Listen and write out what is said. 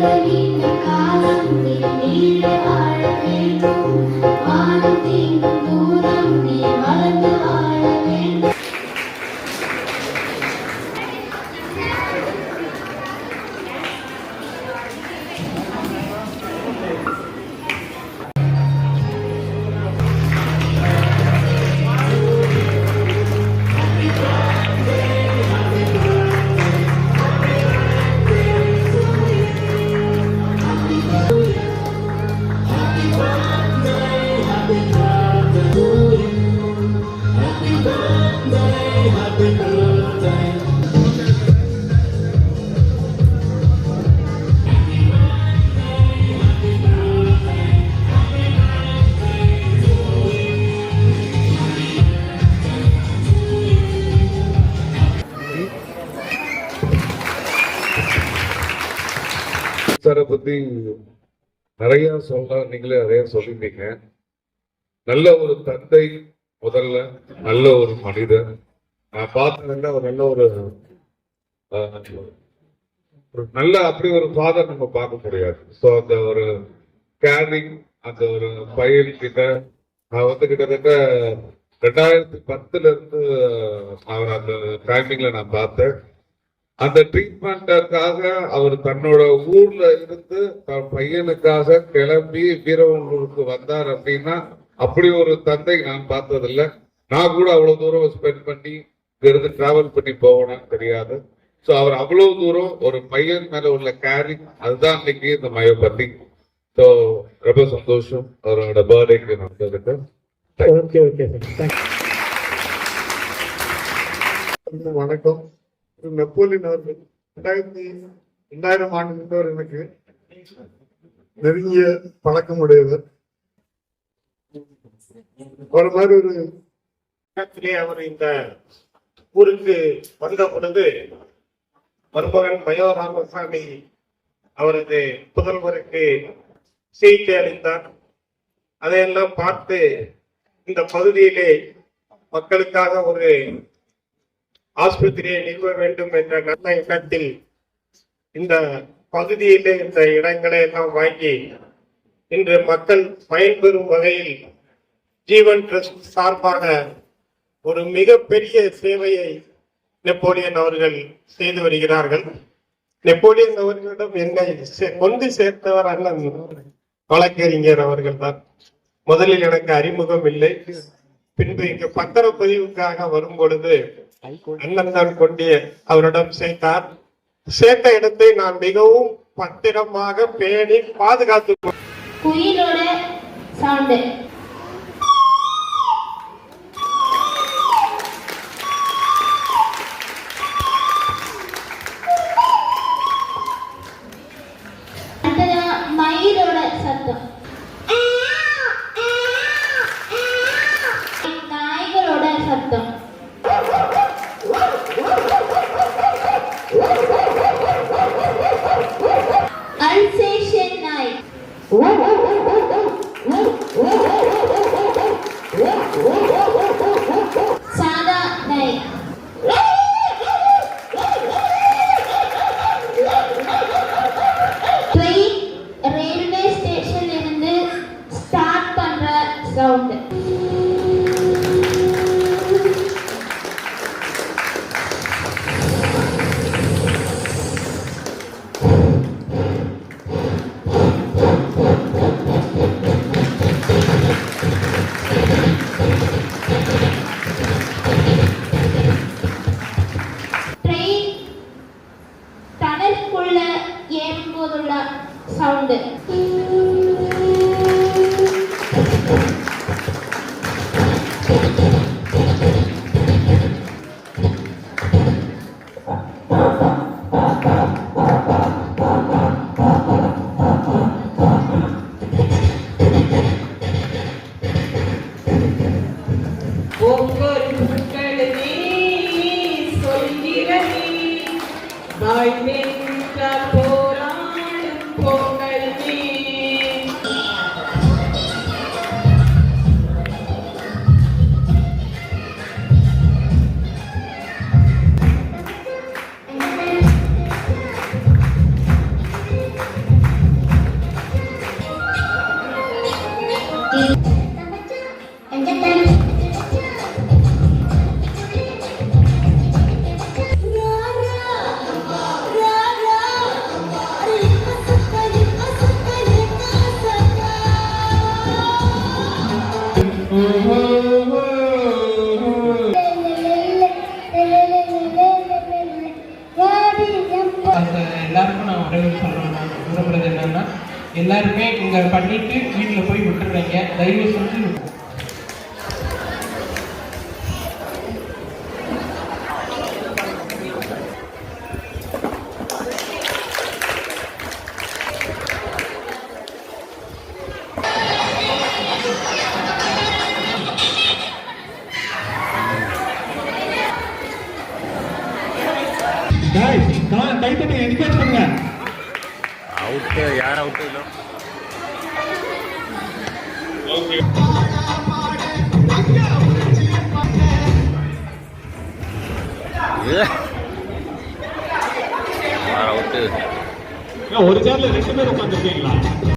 நீண்ட காலம் நீண்ட வாழ வேண்டும் சாரை பத்தி நிறைய சொல்ல நீங்களே நிறைய சொல்லிட்டீங்க நல்ல ஒரு தந்தை முதல்ல நல்ல ஒரு மனிதன் பார்த்ததுல ஒரு நல்ல ஒரு ஒரு நல்ல அப்படி ஒரு ஃபாதர் நம்ம பார்க்க முடியாது. ஸோ அந்த ஒரு கேரிங் அந்த ஒரு பையன் கிட்ட நான் வந்து கிட்டத்தட்ட ரெண்டாயிரத்தி பத்துல இருந்து அவர் அந்த டைமிங்ல நான் பார்த்தேன். அந்த ட்ரீட்மெண்ட்டுக்காக அவர் தன்னோட ஊர்ல இருந்து தன் பையனுக்காக கிளம்பி வீரவங்களுக்கு வந்தார் அப்படின்னா அப்படி ஒரு தந்தை நான் பார்த்ததில்ல. நான் கூட அவ்வளவு தூரம் ஸ்பெண்ட் பண்ணி இங்க இருந்து டிராவல் பண்ணி போகணும்னு தெரியாது. ஸோ அவர் அவ்வளவு தூரம் ஒரு பையன் மேல உள்ள கேரிங் அதுதான் இன்னைக்கு இந்த மயோபதி. ஸோ ரொம்ப சந்தோஷம். அவரோட பர்த்டேக்கு நான் வந்ததுக்கு. ஓகே ஓகே வணக்கம். நெப்போலியன் அவர்கள். ரெண்டாயிரத்தி ரெண்டாயிரம் ஆண்டு இருந்தவர் எனக்கு நெருங்கிய பழக்கம் உடையவர் ஒரு மாதிரி ஒரு அவர் இந்த ஊருக்கு வந்த பொழுது மருமகன் மயோ ராமசாமி அவரது புதல்வருக்கு சிகிச்சை அளித்தார். அதையெல்லாம் பார்த்து இந்த பகுதியிலே மக்களுக்காக ஒரு ஆஸ்பத்திரியை நிறுவ வேண்டும் என்ற நல்ல எண்ணத்தில் இந்த பகுதியிலே இந்த இடங்களை எல்லாம் வாங்கி இன்று மக்கள் பயன்பெறும் வகையில் ஜீவன் ட்ரஸ்ட் சார்பாக ஒரு மிகப்பெரிய சேவையை நெப்போலியன் அவர்கள் செய்து வருகிறார்கள். நெப்போலியன் அவர்களிடம் என்னை சே- கொண்டு சேர்த்தவர் அண்ணன் வழக்கறிஞர் அவர்கள் தான் முதலில் எனக்கு அறிமுகம் இல்லை. பின்பு இங்கு பத்திரப்பதிவுக்காக வரும் பொழுது அண்ணன் தான் கொண்டே அவரிடம் சேர்த்தார். சேர்த்த இடத்தை நான் மிகவும் பத்திரமாக பேணி பாதுகாத்து குயிலோட சவுண்டு Woo! ஒவ்வொரு புகழுமே விரும்புறது என்னன்னா எல்லாருமே இங்க பண்ணிட்டு வீட்டுல போய் விட்டுறீங்க. தயவு செஞ்சு guys, come on, பண்ணுங்க. அவுட்டு யார் அவுட்டு இல்லை யார் அவுட்டு ஒரு சேர்ல ரெண்டு பேர் உட்காந்துருக்கீங்களா